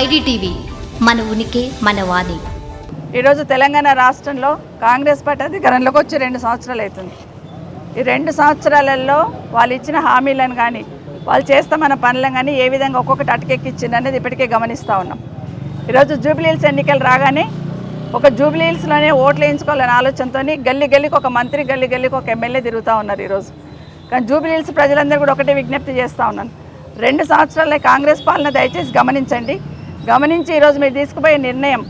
IDTV మన ఉనికి మన వాణి. ఈరోజు తెలంగాణ రాష్ట్రంలో కాంగ్రెస్ పార్టీ అధికారంలోకి వచ్చి రెండు సంవత్సరాలు అవుతుంది. ఈ రెండు సంవత్సరాలలో వాళ్ళు ఇచ్చిన హామీలను కానీ వాళ్ళు చేస్తామన్న పనులను కానీ ఏ విధంగా ఒక్కొక్కటి అటకెక్కిచ్చింది అనేది ఇప్పటికే గమనిస్తూ ఉన్నాం. ఈరోజు జూబ్లీహిల్స్ ఎన్నికలు రాగానే ఒక జూబ్లీహిల్స్లోనే ఓట్లు వేయించుకోవాలనే ఆలోచనతో గల్లీ గల్లికి ఒక మంత్రి గల్లి గల్లికి ఒక ఎమ్మెల్యే తిరుగుతూ ఉన్నారు ఈరోజు. కానీ జూబ్లీహిల్స్ ప్రజలందరూ కూడా ఒకటే విజ్ఞప్తి చేస్తూ ఉన్నాను. రెండు సంవత్సరాలే కాంగ్రెస్ పాలన దయచేసి గమనించండి. గమనించి ఈరోజు మీరు తీసుకుపోయే నిర్ణయం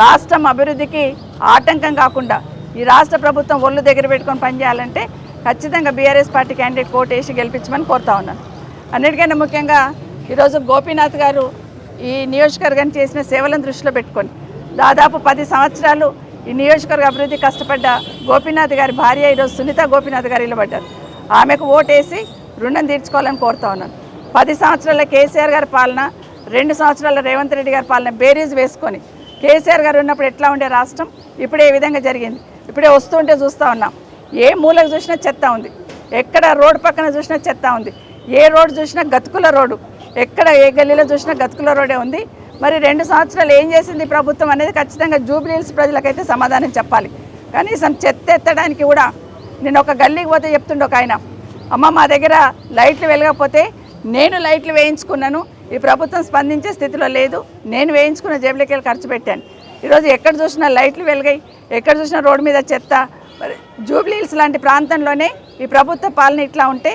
రాష్ట్రం అభివృద్ధికి ఆటంకం కాకుండా ఈ రాష్ట్ర ప్రభుత్వం ఒళ్ళు దగ్గర పెట్టుకొని పనిచేయాలంటే ఖచ్చితంగా బీఆర్ఎస్ పార్టీ క్యాండిడేట్ కోట్ వేసి గెలిపించమని కోరుతా ఉన్నాను. అన్నిటికంటే ముఖ్యంగా ఈరోజు గోపీనాథ్ గారు ఈ నియోజకవర్గాన్ని చేసిన సేవలను దృష్టిలో పెట్టుకొని దాదాపు పది సంవత్సరాలు ఈ నియోజకవర్గ అభివృద్ధి కష్టపడ్డ గోపీనాథ్ గారి భార్య ఈరోజు సునీత గోపీనాథ్ గారు నిలబడ్డారు. ఆమెకు ఓటేసి రుణం తీర్చుకోవాలని కోరుతా ఉన్నాను. పది సంవత్సరాల కేసీఆర్ గారి పాలన రెండు సంవత్సరాల రేవంత్ రెడ్డి గారి పాలన బేరీజ్ వేసుకొని కేసీఆర్ గారు ఉన్నప్పుడు ఎట్లా ఉండే రాష్ట్రం? ఇప్పుడే విధంగా జరిగింది. ఇప్పుడే వస్తుంటే చూస్తూ ఉన్నాం. ఏ మూలకు చూసినా చెత్త ఉంది. ఎక్కడ రోడ్డు పక్కన చూసినా చెత్త ఉంది. ఏ రోడ్డు చూసినా గతుకుల రోడ్డు. ఎక్కడ ఏ గల్లీలో చూసినా గతుకుల రోడే ఉంది. మరి రెండు సంవత్సరాలు ఏం చేసింది ప్రభుత్వం అనేది ఖచ్చితంగా జూబ్లీహిల్స్ ప్రజలకైతే సమాధానం చెప్పాలి. కనీసం చెత్త ఎత్తడానికి కూడా నేను ఒక గల్లీకి పోతే చెప్తుండే ఒక ఆయన. అమ్మ మా దగ్గర లైట్లు వెలగకపోతే నేను లైట్లు వేయించుకున్నాను. ఈ ప్రభుత్వం స్పందించే స్థితిలో లేదు. నేను వేయించుకున్న జేబులకి వెళ్ళి ఖర్చు పెట్టాను. ఈరోజు ఎక్కడ చూసినా లైట్లు వెలిగాయి. ఎక్కడ చూసినా రోడ్డు మీద చెత్త. జూబ్లీహిల్స్ లాంటి ప్రాంతంలోనే ఈ ప్రభుత్వ పాలన ఇట్లా ఉంటే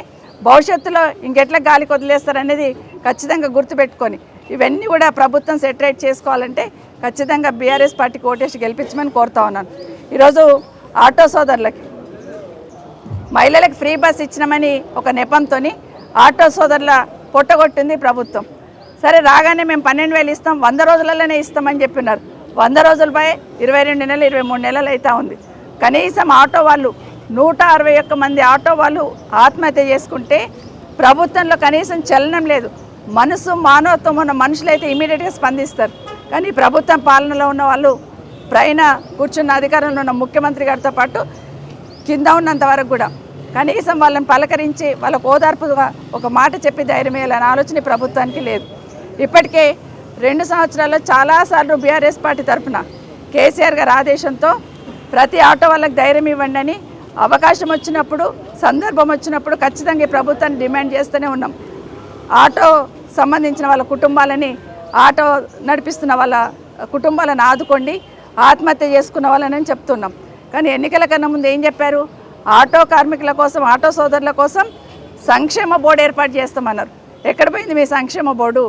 భవిష్యత్తులో ఇంకెట్లా గాలికి వదిలేస్తారనేది ఖచ్చితంగా గుర్తుపెట్టుకొని ఇవన్నీ కూడా ప్రభుత్వం సెటరేట్ చేసుకోవాలంటే ఖచ్చితంగా బీఆర్ఎస్ పార్టీకి ఓటేసి గెలిపించమని కోరుతా ఉన్నాను. ఈరోజు ఆటో సోదరులకి మహిళలకు ఫ్రీ బస్ ఇచ్చినామని ఒక నెపంతో ఆటో సోదరుల పొట్టగొట్టింది ప్రభుత్వం. సరే రాగానే మేము పన్నెండు వేలు ఇస్తాం వంద రోజులలోనే ఇస్తామని చెప్పినారు. వంద రోజులపై ఇరవై రెండు నెలలు ఇరవై మూడు నెలలు అవుతా ఉంది. కనీసం ఆటో వాళ్ళు నూట అరవై ఒక్క మంది ఆటో వాళ్ళు ఆత్మహత్య చేసుకుంటే ప్రభుత్వంలో కనీసం చలనం లేదు. మనసు మానవత్వం ఉన్న మనుషులైతే ఇమీడియట్గా స్పందిస్తారు. కానీ ప్రభుత్వం పాలనలో ఉన్న వాళ్ళు పైన కూర్చున్న అధికారంలో ఉన్న ముఖ్యమంత్రి గారితో పాటు కింద ఉన్నంత వరకు కూడా కనీసం వాళ్ళని పలకరించి వాళ్ళకు ఓదార్పుగా ఒక మాట చెప్పి ధైర్యం వేయాలనే ఆలోచన ప్రభుత్వానికి లేదు. ఇప్పటికే రెండు సంవత్సరాల్లో చాలాసార్లు బీఆర్ఎస్ పార్టీ తరఫున కేసీఆర్ గారి ఆదేశంతో ప్రతి ఆటో వాళ్ళకి ధైర్యం ఇవ్వండి అని అవకాశం వచ్చినప్పుడు సందర్భం వచ్చినప్పుడు ఖచ్చితంగా ఈ ప్రభుత్వాన్ని డిమాండ్ చేస్తూనే ఉన్నాం. ఆటో సంబంధించిన వాళ్ళ కుటుంబాలని ఆటో నడిపిస్తున్న వాళ్ళ కుటుంబాలను ఆదుకోండి ఆత్మహత్య చేసుకున్న వాళ్ళని చెప్తున్నాం. కానీ ఎన్నికల కన్నా ముందు ఏం చెప్పారు? ఆటో కార్మికుల కోసం ఆటో సోదరుల కోసం సంక్షేమ బోర్డు ఏర్పాటు చేస్తామన్నారు. ఎక్కడ పోయింది మీ సంక్షేమ బోర్డు?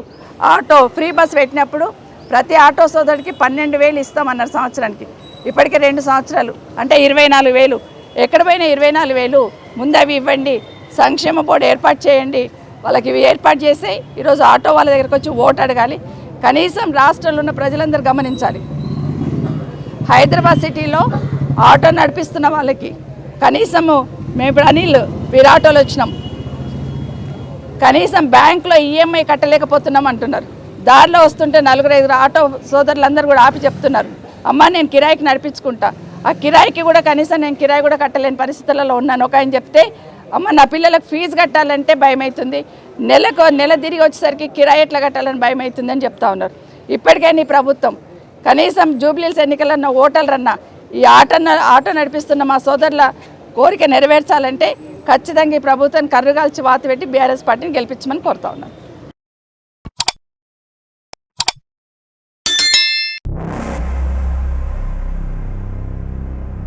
ఆటో ఫ్రీ బస్ పెట్టినప్పుడు ప్రతి ఆటో సోదరుడికి పన్నెండు వేలు ఇస్తామన్నారు సంవత్సరానికి. ఇప్పటికే రెండు సంవత్సరాలు అంటే ఇరవై నాలుగు వేలు. ఎక్కడ పోయినా ఇరవై నాలుగు వేలు. ముందు అవి ఇవ్వండి సంక్షేమ బోర్డు ఏర్పాటు చేయండి. వాళ్ళకి ఇవి ఏర్పాటు చేసి ఈరోజు ఆటో వాళ్ళ దగ్గరకు వచ్చి ఓటు అడగాలి. కనీసం రాష్ట్రంలో ఉన్న ప్రజలందరూ గమనించాలి. హైదరాబాద్ సిటీలో ఆటో నడిపిస్తున్న వాళ్ళకి కనీసము మేము ఇప్పుడు అనిల్ వీరు వచ్చినాం. కనీసం బ్యాంకులో ఈఎంఐ కట్టలేకపోతున్నాం అంటున్నారు. దారిలో వస్తుంటే నలుగురు ఐదుగురు ఆటో సోదరులందరూ కూడా ఆపి చెప్తున్నారు. అమ్మ నేను కిరాయికి నడిపించుకుంటా. ఆ కిరాయికి కూడా కనీసం నేను కిరాయి కూడా కట్టలేని పరిస్థితులలో ఉన్నాను. ఒక ఆయన చెప్తే అమ్మ నా పిల్లలకు ఫీజు కట్టాలంటే భయం అవుతుంది నెలకు నెల తిరిగి వచ్చేసరికి కిరాయి ఎట్లా కట్టాలని భయం అవుతుందని అని చెప్తా ఉన్నారు. ఇప్పటికైనా ఈ ప్రభుత్వం కనీసం జూబ్లీల్స్ ఎన్నికలన్న ఓటర్లన్నా ఈ ఆటో ఆటో నడిపిస్తున్న మా సోదరుల కోరిక నెరవేర్చాలంటే ఖచ్చితంగా ఈ ప్రభుత్వాన్ని కర్రుగాల్చి వాత పెట్టి బీఆర్ఎస్ పార్టీని గెలిపించమని కోరుతా ఉన్నాను.